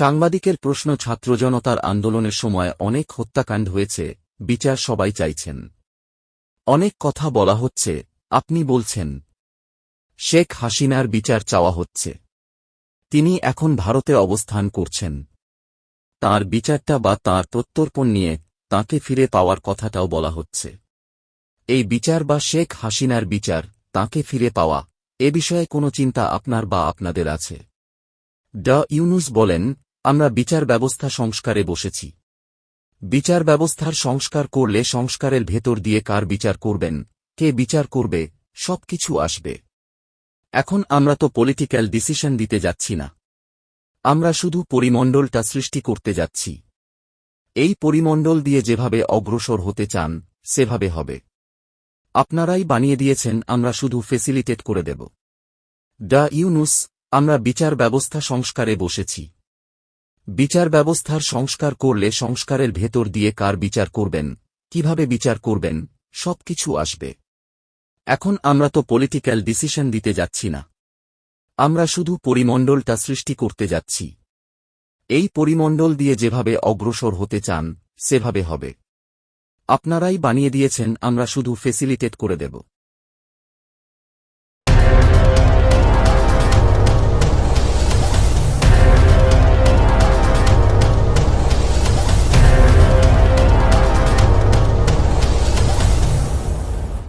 সাংবাদিকের প্রশ্ন ছাত্রজনতার আন্দোলনের সময় অনেক হত্যাকাণ্ড হয়েছে, বিচার সবাই চাইছেন। অনেক কথা বলা হচ্ছে, আপনি বলছেন। শেখ হাসিনার বিচার চাওয়া হচ্ছে। তিনি এখন ভারতে অবস্থান করছেন। তার বিচারটা বা তার প্রত্যর্পণ নিয়ে তাকে ফিরে পাওয়ার কথাটাও বলা হচ্ছে। এই বিচার বা শেখ হাসিনার বিচার তাকে ফিরে পাওয়া, এ বিষয়ে কোনো চিন্তা আপনার বা আপনাদের আছে। ড ইউনুস বলেন আমরা বিচার ব্যবস্থা সংস্কারে বসেছি। বিচার ব্যবস্থার সংস্কার করলে সংস্কারের ভেতর দিয়ে কার বিচার করবেন, কে বিচার করবে, সবকিছু আসবে। এখন আমরা তো পলিটিক্যাল ডিসিশন দিতে যাচ্ছি না। আমরা শুধু পরিমণ্ডলটা সৃষ্টি করতে যাচ্ছি। এই পরিমণ্ডল দিয়ে যেভাবে অগ্রসর হতে চান, সেভাবে হবে। আপনারাই বানিয়ে দিয়েছেন, আমরা শুধু ফেসিলিটেট করে দেব। ডা ইউনুস, আমরা বিচার ব্যবস্থা সংস্কারে বসেছি। বিচার ব্যবস্থার সংস্কার করলে সংস্কারের ভেতর দিয়ে কার বিচার করবেন, কীভাবে বিচার করবেন, সবকিছু আসবে। এখন আমরা তো পলিটিক্যাল ডিসিশন দিতে যাচ্ছি না। আমরা শুধু পরিমণ্ডলটা সৃষ্টি করতে যাচ্ছি। এই পরিমণ্ডল দিয়ে যেভাবে অগ্রসর হতে চান, সেভাবে হবে। আপনারাই বানিয়ে দিয়েছেন, আমরা শুধু ফেসিলিটেট করে দেব।